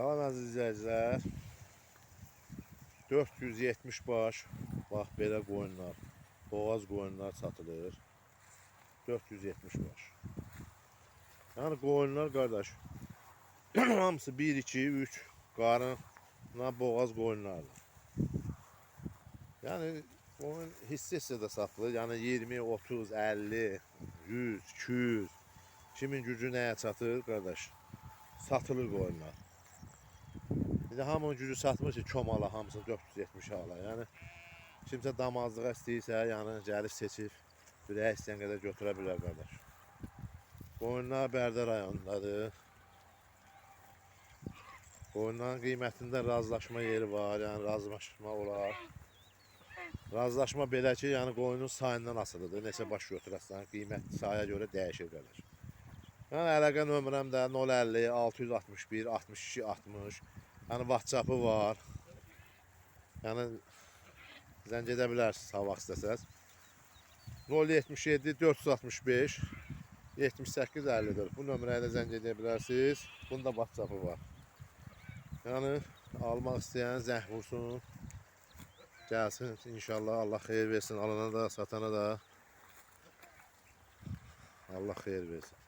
Salam əziz izləyicilər. 470 baş. Bax belə qoyunlar. Boğaz qoyunlar satılır. 470 baş. Yəni qoyunlar qardaş. hamısı 1 2 3 qarına boğaz qoyunlardır. Yəni qoyun hissə-hissə də satılır. Yəni 20, 30, 50, 100, 200 kimin gücü nəyə çatır qardaş? Satılır qoyunlar. Bir də hamının gücü satmır ki, komala hamısını 470 ala. Yəni kimsə damazlığa istəyirsə, yəni gəlib seçib ürək istəyən qədər götürə bilər qardaş. Qoyunlar Bərdə rayonundadır. Qoyunların qiymətində razılaşma yeri var, yəni razılaşma olar. Razılaşma belə ki, yəni qoyunun sayından asılıdır. Neçə baş götürəsən, qiymət saya görə dəyişir qardaş. Yəni əlaqə nömrəm də 050 661 62 60. Yəni WhatsApp-ı var. Yəni zəng edə bilərsiniz hava istəsəz. 077 465 78 54. Bu nömrəyə də zəng edə bilərsiniz. Bunun da var. Yəni almaq istəyən zəng vursun. Gəlsin inşallah Allah xeyir versin alana da, satana da. Allah xeyir versin.